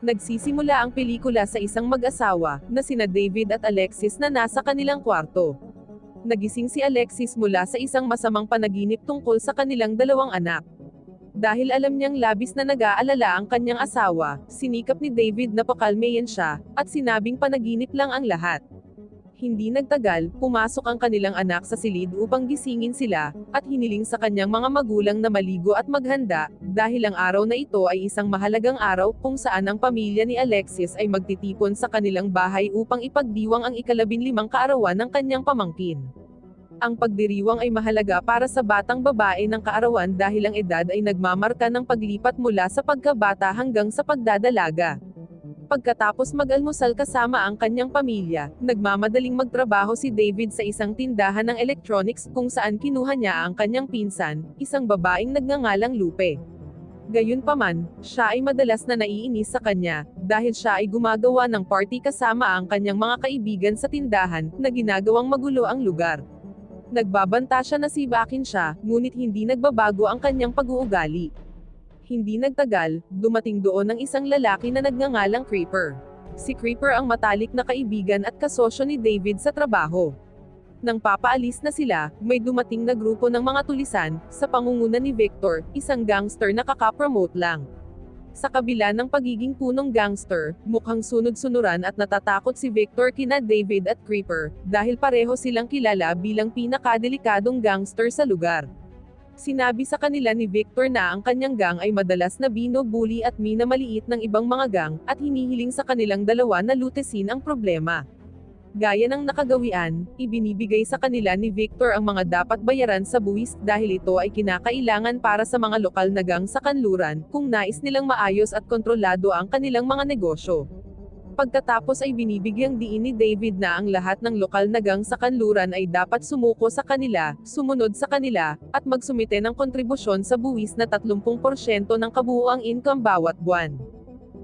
Nagsisimula ang pelikula sa isang mag-asawa, na sina David at Alexis na nasa kanilang kwarto. Nagising si Alexis mula sa isang masamang panaginip tungkol sa kanilang dalawang anak. Dahil alam niyang labis na nag-aalala ang kanyang asawa, sinikap ni David na pakalmayan siya, at sinabing panaginip lang ang lahat. Hindi nagtagal, pumasok ang kanilang anak sa silid upang gisingin sila, at hiniling sa kanyang mga magulang na maligo at maghanda, dahil ang araw na ito ay isang mahalagang araw kung saan ang pamilya ni Alexis ay magtitipon sa kanilang bahay upang ipagdiwang ang ikalabinlimang kaarawan ng kanyang pamangkin. Ang pagdiriwang ay mahalaga para sa batang babae ng kaarawan dahil ang edad ay nagmamarka ng paglipat mula sa pagkabata hanggang sa pagdadalaga. Pagkatapos mag-almusal kasama ang kanyang pamilya, nagmamadaling magtrabaho si David sa isang tindahan ng electronics kung saan kinuha niya ang kanyang pinsan, isang babaeng nagngangalang Lupe. Gayunpaman, siya ay madalas na naiinis sa kanya, dahil siya ay gumagawa ng party kasama ang kanyang mga kaibigan sa tindahan, na ginagawang magulo ang lugar. Nagbabanta siya na si Bakin siya, ngunit hindi nagbabago ang kanyang pag-uugali. Hindi nagtagal, dumating doon ang isang lalaki na nagngangalang Creeper. Si Creeper ang matalik na kaibigan at kasosyo ni David sa trabaho. Nang papaalis na sila, may dumating na grupo ng mga tulisan, sa pangunguna ni Victor, isang gangster na kakapromote lang. Sa kabila ng pagiging punong gangster, mukhang sunod-sunuran at natatakot si Victor kina David at Creeper, dahil pareho silang kilala bilang pinakadelikadong gangster sa lugar. Sinabi sa kanila ni Victor na ang kanyang gang ay madalas na binobuli at minamaliit ng ibang mga gang, at hinihiling sa kanilang dalawa na lutesin ang problema. Gaya ng nakagawian, ibinibigay sa kanila ni Victor ang mga dapat bayaran sa buwis dahil ito ay kinakailangan para sa mga lokal na gang sa kanluran, kung nais nilang maayos at kontrolado ang kanilang mga negosyo. Pagkatapos ay binibigyang diin ni David na ang lahat ng lokal na gang sa kanluran ay dapat sumuko sa kanila, sumunod sa kanila, at magsumite ng kontribusyon sa buwis na 30% ng kabuuang income bawat buwan.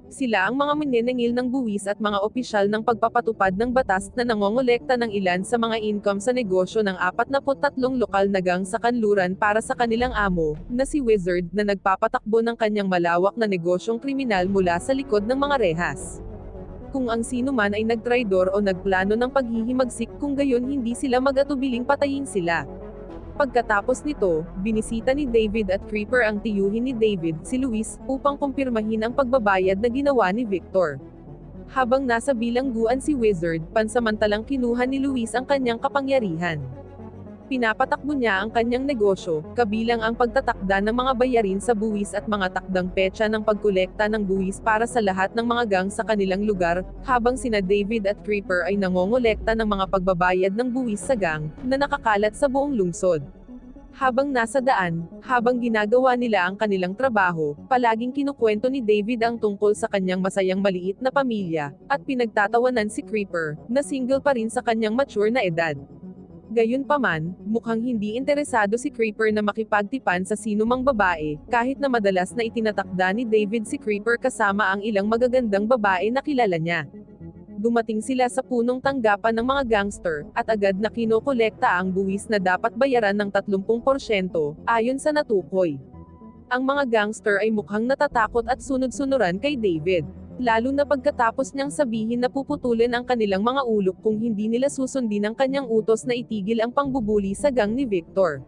Sila ang mga minenengil ng buwis at mga opisyal ng pagpapatupad ng batas na nangongolekta ng ilan sa mga income sa negosyo ng 43 lokal na gang sa kanluran para sa kanilang amo, na si Wizard, na nagpapatakbo ng kanyang malawak na negosyong kriminal mula sa likod ng mga rehas kung ang sino man ay nagtraidor o nagplano ng paghihimagsik kung gayon hindi sila mag-atubiling patayin sila. Pagkatapos nito, binisita ni David at Creeper ang tiyuhin ni David, si Luis, upang kumpirmahin ang pagbabayad na ginawa ni Victor. Habang nasa bilangguan si Wizard, pansamantalang kinuha ni Luis ang kanyang kapangyarihan. Pinapatakbo niya ang kanyang negosyo, kabilang ang pagtatakda ng mga bayarin sa buwis at mga takdang petsa ng pagkolekta ng buwis para sa lahat ng mga gang sa kanilang lugar, habang sina David at Creeper ay nangongolekta ng mga pagbabayad ng buwis sa gang, na nakakalat sa buong lungsod. Habang nasa daan, habang ginagawa nila ang kanilang trabaho, palaging kinukwento ni David ang tungkol sa kanyang masayang maliit na pamilya, at pinagtatawanan si Creeper, na single pa rin sa kanyang mature na edad. Gayunpaman, mukhang hindi interesado si Creeper na makipagtipan sa sinumang babae, kahit na madalas na itinatakda ni David si Creeper kasama ang ilang magagandang babae na kilala niya. Dumating sila sa punong tanggapan ng mga gangster, at agad na kinokolekta ang buwis na dapat bayaran ng 30%, ayon sa natukoy. Ang mga gangster ay mukhang natatakot at sunod-sunuran kay David lalo na pagkatapos niyang sabihin na puputulin ang kanilang mga ulok kung hindi nila susundin ang kanyang utos na itigil ang pangbubuli sa gang ni Victor.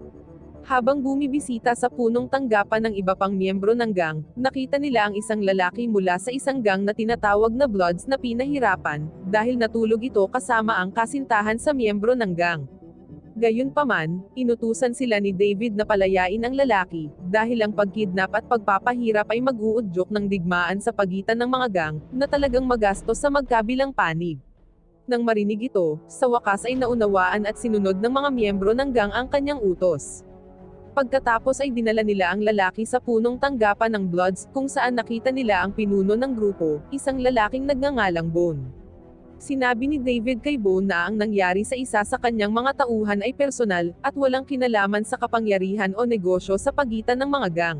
Habang bumibisita sa punong tanggapan ng iba pang miyembro ng gang, nakita nila ang isang lalaki mula sa isang gang na tinatawag na Bloods na pinahirapan, dahil natulog ito kasama ang kasintahan sa miyembro ng gang. Gayunpaman, inutusan sila ni David na palayain ang lalaki, dahil ang pagkidnap at pagpapahirap ay mag-uudyok ng digmaan sa pagitan ng mga gang, na talagang magastos sa magkabilang panig. Nang marinig ito, sa wakas ay naunawaan at sinunod ng mga miyembro ng gang ang kanyang utos. Pagkatapos ay dinala nila ang lalaki sa punong tanggapan ng Bloods, kung saan nakita nila ang pinuno ng grupo, isang lalaking nagngangalang Bone. Sinabi ni David kay Bo na ang nangyari sa isa sa kanyang mga tauhan ay personal, at walang kinalaman sa kapangyarihan o negosyo sa pagitan ng mga gang.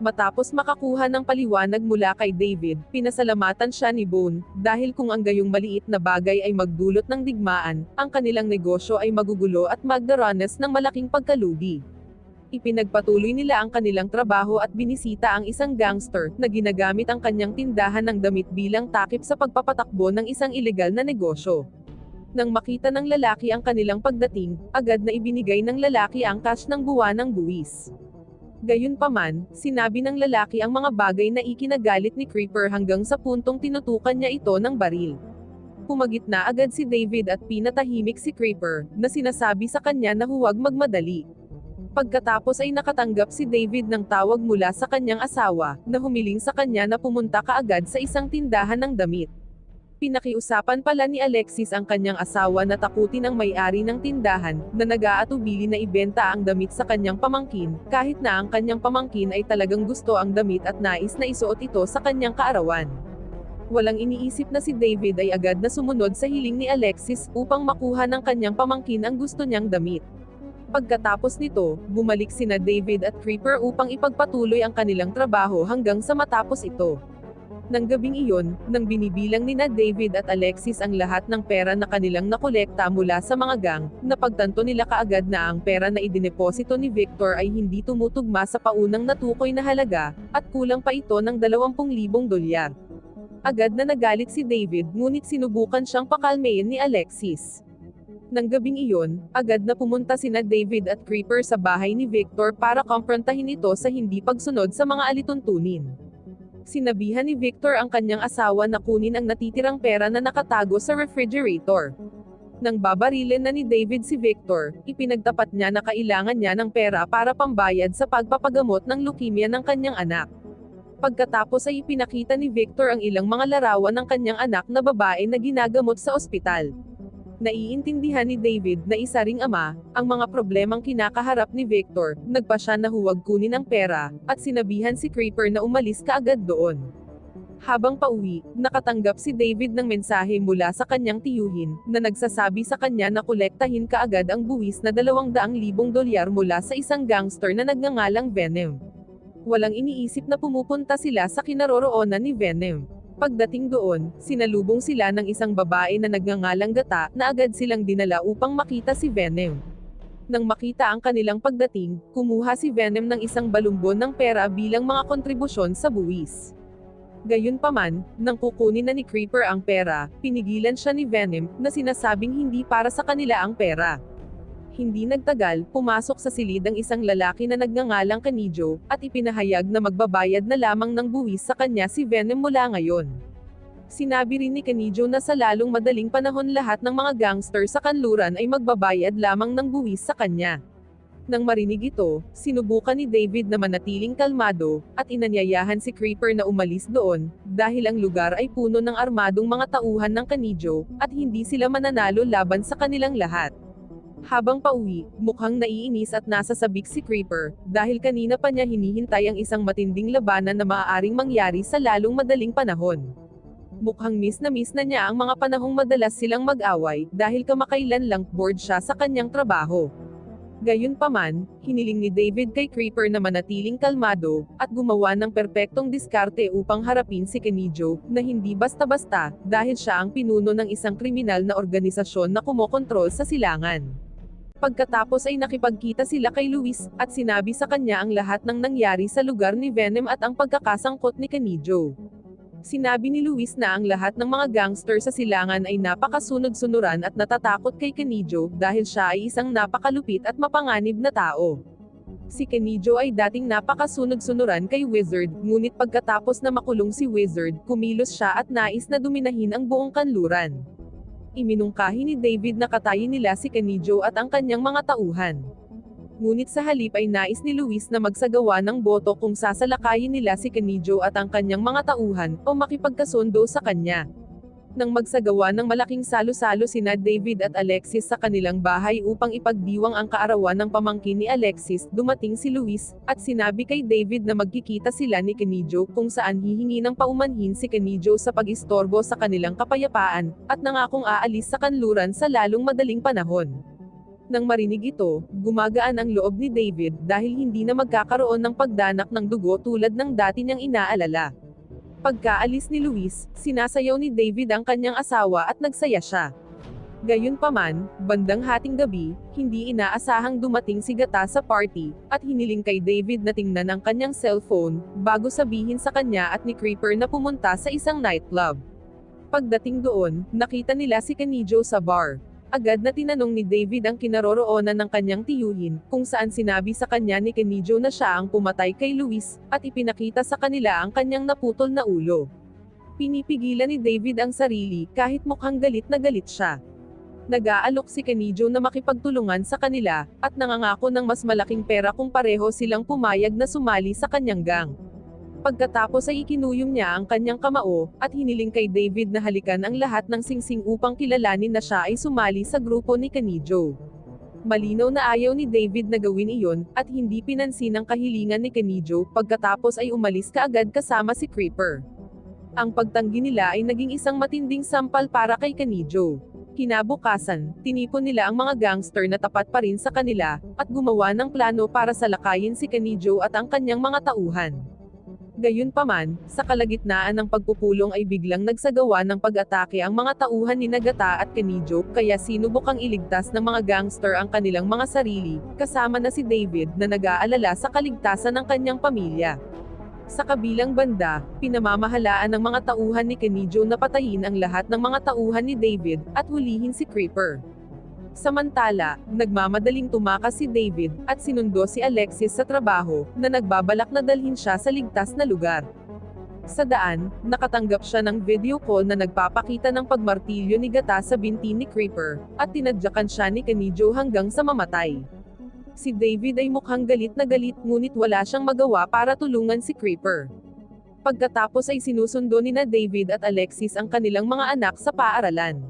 Matapos makakuha ng paliwanag mula kay David, pinasalamatan siya ni Bone, dahil kung ang gayong maliit na bagay ay magdulot ng digmaan, ang kanilang negosyo ay magugulo at magdaranas ng malaking pagkalugi. Ipinagpatuloy nila ang kanilang trabaho at binisita ang isang gangster na ginagamit ang kanyang tindahan ng damit bilang takip sa pagpapatakbo ng isang ilegal na negosyo. Nang makita ng lalaki ang kanilang pagdating, agad na ibinigay ng lalaki ang cash ng buwan ng buwis. Gayunpaman, sinabi ng lalaki ang mga bagay na ikinagalit ni Creeper hanggang sa puntong tinutukan niya ito ng baril. Pumagit na agad si David at pinatahimik si Creeper, na sinasabi sa kanya na huwag magmadali. Pagkatapos ay nakatanggap si David ng tawag mula sa kanyang asawa, na humiling sa kanya na pumunta kaagad sa isang tindahan ng damit. Pinakiusapan pala ni Alexis ang kanyang asawa na takutin ang may-ari ng tindahan, na nag-aatubili na ibenta ang damit sa kanyang pamangkin, kahit na ang kanyang pamangkin ay talagang gusto ang damit at nais na isuot ito sa kanyang kaarawan. Walang iniisip na si David ay agad na sumunod sa hiling ni Alexis upang makuha ng kanyang pamangkin ang gusto niyang damit. Pagkatapos nito, bumalik sina David at Creeper upang ipagpatuloy ang kanilang trabaho hanggang sa matapos ito. Nang gabing iyon, nang binibilang nina David at Alexis ang lahat ng pera na kanilang nakolekta mula sa mga gang, napagtanto nila kaagad na ang pera na idineposito ni Victor ay hindi tumutugma sa paunang natukoy na halaga, at kulang pa ito ng 20,000 dolyar. Agad na nagalit si David ngunit sinubukan siyang pakalmayin ni Alexis. Nang gabing iyon, agad na pumunta sina David at Creeper sa bahay ni Victor para komprontahin ito sa hindi pagsunod sa mga alituntunin. Sinabihan ni Victor ang kanyang asawa na kunin ang natitirang pera na nakatago sa refrigerator. Nang babarilin na ni David si Victor, ipinagtapat niya na kailangan niya ng pera para pambayad sa pagpapagamot ng leukemia ng kanyang anak. Pagkatapos ay ipinakita ni Victor ang ilang mga larawan ng kanyang anak na babae na ginagamot sa ospital. Naiintindihan ni David na isa ring ama, ang mga problemang kinakaharap ni Victor, nagpa siya na huwag kunin ang pera, at sinabihan si Creeper na umalis kaagad doon. Habang pauwi, nakatanggap si David ng mensahe mula sa kanyang tiyuhin, na nagsasabi sa kanya na kolektahin kaagad ang buwis na 200,000 dolyar mula sa isang gangster na nagngangalang Venom. Walang iniisip na pumupunta sila sa kinaroroonan ni Venom. Pagdating doon, sinalubong sila ng isang babae na nagngangalang gata, na agad silang dinala upang makita si Venom. Nang makita ang kanilang pagdating, kumuha si Venom ng isang balumbon ng pera bilang mga kontribusyon sa buwis. Gayunpaman, nang kukunin na ni Creeper ang pera, pinigilan siya ni Venom, na sinasabing hindi para sa kanila ang pera. Hindi nagtagal, pumasok sa silid ang isang lalaki na nagngangalang Kanijo, at ipinahayag na magbabayad na lamang ng buwis sa kanya si Venom mula ngayon. Sinabi rin ni Kanijo na sa lalong madaling panahon lahat ng mga gangster sa kanluran ay magbabayad lamang ng buwis sa kanya. Nang marinig ito, sinubukan ni David na manatiling kalmado, at inanyayahan si Creeper na umalis doon, dahil ang lugar ay puno ng armadong mga tauhan ng Kanijo, at hindi sila mananalo laban sa kanilang lahat. Habang pauwi, mukhang naiinis at nasa sabik si Creeper, dahil kanina pa niya hinihintay ang isang matinding labanan na maaaring mangyari sa lalong madaling panahon. Mukhang miss na miss na niya ang mga panahong madalas silang mag-away, dahil kamakailan lang bored siya sa kanyang trabaho. Gayunpaman, hiniling ni David kay Creeper na manatiling kalmado, at gumawa ng perpektong diskarte upang harapin si Kenijo, na hindi basta-basta, dahil siya ang pinuno ng isang kriminal na organisasyon na kumokontrol sa silangan. Pagkatapos ay nakipagkita sila kay Luis, at sinabi sa kanya ang lahat ng nangyari sa lugar ni Venom at ang pagkakasangkot ni Kenijo. Sinabi ni Luis na ang lahat ng mga gangster sa silangan ay napakasunod-sunuran at natatakot kay Kenijo dahil siya ay isang napakalupit at mapanganib na tao. Si Kenijo ay dating napakasunod-sunuran kay Wizard, ngunit pagkatapos na makulong si Wizard, kumilos siya at nais na duminahin ang buong kanluran. Iminungkahi ni David na katayin nila si Kenijo at ang kanyang mga tauhan. Ngunit sa halip ay nais ni Luis na magsagawa ng boto kung sasalakayin nila si Kenijo at ang kanyang mga tauhan, o makipagkasundo sa kanya. Nang magsagawa ng malaking salo-salo sina David at Alexis sa kanilang bahay upang ipagdiwang ang kaarawan ng pamangkin ni Alexis, dumating si Luis, at sinabi kay David na magkikita sila ni Kenijo kung saan hihingi ng paumanhin si Kenijo sa pag-istorbo sa kanilang kapayapaan, at nangakong aalis sa kanluran sa lalong madaling panahon. Nang marinig ito, gumagaan ang loob ni David dahil hindi na magkakaroon ng pagdanak ng dugo tulad ng dati niyang inaalala. Pagkaalis ni Luis, sinasayaw ni David ang kanyang asawa at nagsaya siya. Gayunpaman, bandang hating gabi, hindi inaasahang dumating si Gata sa party, at hiniling kay David na tingnan ang kanyang cellphone, bago sabihin sa kanya at ni Creeper na pumunta sa isang nightclub. Pagdating doon, nakita nila si Kanijo sa bar. Agad na tinanong ni David ang kinaroroonan ng kanyang tiyuhin, kung saan sinabi sa kanya ni Kanijo na siya ang pumatay kay Luis, at ipinakita sa kanila ang kanyang naputol na ulo. Pinipigilan ni David ang sarili, kahit mukhang galit na galit siya. Nag-aalok si Kanijo na makipagtulungan sa kanila, at nangangako ng mas malaking pera kung pareho silang pumayag na sumali sa kanyang gang. Pagkatapos ay ikinuyom niya ang kanyang kamao, at hiniling kay David na halikan ang lahat ng singsing upang kilalanin na siya ay sumali sa grupo ni Kanijo. Malinaw na ayaw ni David na gawin iyon, at hindi pinansin ang kahilingan ni Kanijo, pagkatapos ay umalis kaagad kasama si Creeper. Ang pagtanggi nila ay naging isang matinding sampal para kay Kanijo. Kinabukasan, tinipon nila ang mga gangster na tapat pa rin sa kanila, at gumawa ng plano para salakayin si Kanijo at ang kanyang mga tauhan. Gayunpaman, sa kalagitnaan ng pagpupulong ay biglang nagsagawa ng pag-atake ang mga tauhan ni Nagata at Kanijo, kaya sinubukang iligtas ng mga gangster ang kanilang mga sarili, kasama na si David na nag-aalala sa kaligtasan ng kanyang pamilya. Sa kabilang banda, pinamamahalaan ng mga tauhan ni Kenijo na patayin ang lahat ng mga tauhan ni David, at hulihin si Creeper. Samantala, nagmamadaling tumakas si David, at sinundo si Alexis sa trabaho, na nagbabalak na dalhin siya sa ligtas na lugar. Sa daan, nakatanggap siya ng video call na nagpapakita ng pagmartilyo ni Gata sa binti ni Creeper, at tinadyakan siya ni Kenijo hanggang sa mamatay. Si David ay mukhang galit na galit ngunit wala siyang magawa para tulungan si Creeper. Pagkatapos ay sinusundo ni na David at Alexis ang kanilang mga anak sa paaralan.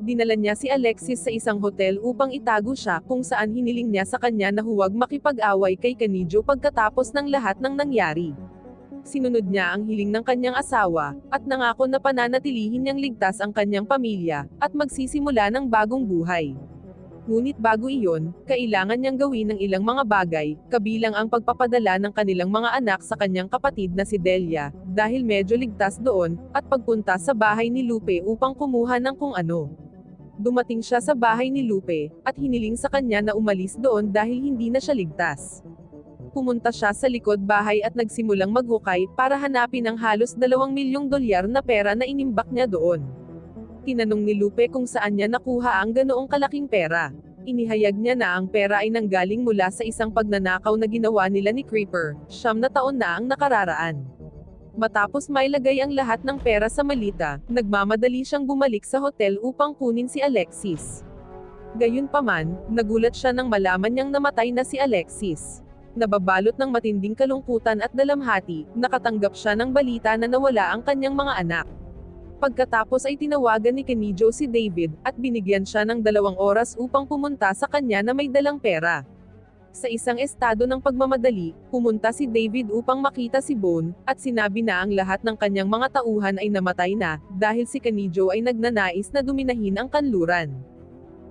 Dinala niya si Alexis sa isang hotel upang itago siya kung saan hiniling niya sa kanya na huwag makipag-away kay Kanijo pagkatapos ng lahat ng nangyari. Sinunod niya ang hiling ng kanyang asawa, at nangako na pananatilihin niyang ligtas ang kanyang pamilya, at magsisimula ng bagong buhay. Ngunit bago iyon, kailangan niyang gawin ng ilang mga bagay, kabilang ang pagpapadala ng kanilang mga anak sa kanyang kapatid na si Delia, dahil medyo ligtas doon, at pagpunta sa bahay ni Lupe upang kumuha ng kung ano. Dumating siya sa bahay ni Lupe, at hiniling sa kanya na umalis doon dahil hindi na siya ligtas. Pumunta siya sa likod bahay at nagsimulang maghukay para hanapin ang halos dalawang milyong dolyar na pera na inimbak niya doon. Tinanong ni Lupe kung saan niya nakuha ang ganoong kalaking pera. Inihayag niya na ang pera ay nanggaling mula sa isang pagnanakaw na ginawa nila ni Creeper, siyam na taon na ang nakararaan. Matapos mailagay ang lahat ng pera sa malita, nagmamadali siyang bumalik sa hotel upang kunin si Alexis. Gayunpaman, nagulat siya nang malaman niyang namatay na si Alexis. Nababalot ng matinding kalungkutan at dalamhati, nakatanggap siya ng balita na nawala ang kanyang mga anak. Pagkatapos ay tinawagan ni Kenijo si David, at binigyan siya ng dalawang oras upang pumunta sa kanya na may dalang pera. Sa isang estado ng pagmamadali, pumunta si David upang makita si Bone, at sinabi na ang lahat ng kanyang mga tauhan ay namatay na, dahil si Kenijo ay nagnanais na duminahin ang kanluran.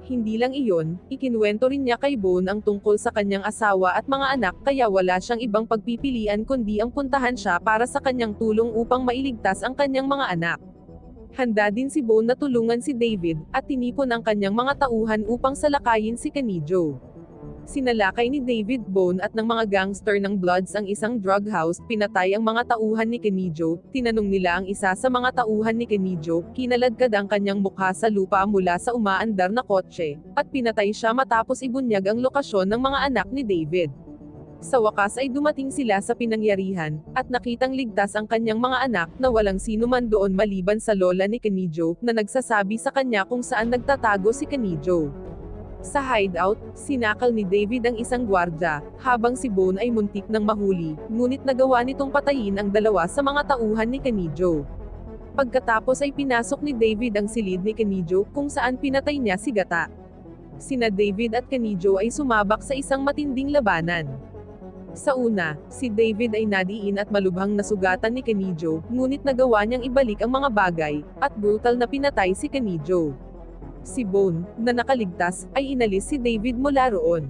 Hindi lang iyon, ikinuwento rin niya kay Bone ang tungkol sa kanyang asawa at mga anak kaya wala siyang ibang pagpipilian kundi ang puntahan siya para sa kanyang tulong upang mailigtas ang kanyang mga anak. Handa din si Bone na tulungan si David, at tinipon ang kanyang mga tauhan upang salakayin si Kanijo. Sinalakay ni David Bone at ng mga gangster ng Bloods ang isang drug house, pinatay ang mga tauhan ni Kenijo, tinanong nila ang isa sa mga tauhan ni Kenijo, kinaladkad ang kanyang mukha sa lupa mula sa umaandar na kotse, at pinatay siya matapos ibunyag ang lokasyon ng mga anak ni David. Sa wakas ay dumating sila sa pinangyarihan, at nakitang ligtas ang kanyang mga anak na walang sino man doon maliban sa lola ni Kenijo, na nagsasabi sa kanya kung saan nagtatago si Kenijo. Sa hideout, sinakal ni David ang isang gwardya, habang si Bone ay muntik ng mahuli, ngunit nagawa nitong patayin ang dalawa sa mga tauhan ni Kenijo. Pagkatapos ay pinasok ni David ang silid ni Kenijo, kung saan pinatay niya si Gata. Sina David at Kenijo ay sumabak sa isang matinding labanan. Sa una, si David ay nadiin at malubhang nasugatan ni Kenijo, ngunit nagawa niyang ibalik ang mga bagay, at brutal na pinatay si Kenijo. Si Bone, na nakaligtas, ay inalis si David mula roon.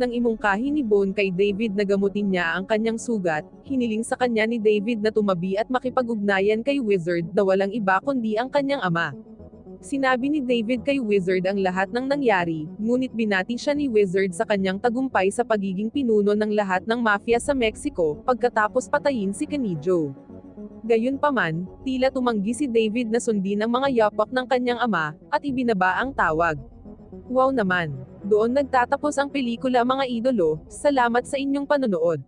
Nang imungkahi ni Bone kay David na gamutin niya ang kanyang sugat, hiniling sa kanya ni David na tumabi at makipag-ugnayan kay Wizard na walang iba kundi ang kanyang ama. Sinabi ni David kay Wizard ang lahat ng nangyari, ngunit binati siya ni Wizard sa kanyang tagumpay sa pagiging pinuno ng lahat ng mafia sa Mexico, pagkatapos patayin si Canijo. Gayunpaman, tila tumanggi si David na sundin ang mga yapak ng kanyang ama, at ibinaba ang tawag. Wow naman! Doon nagtatapos ang pelikula mga idolo, salamat sa inyong panonood.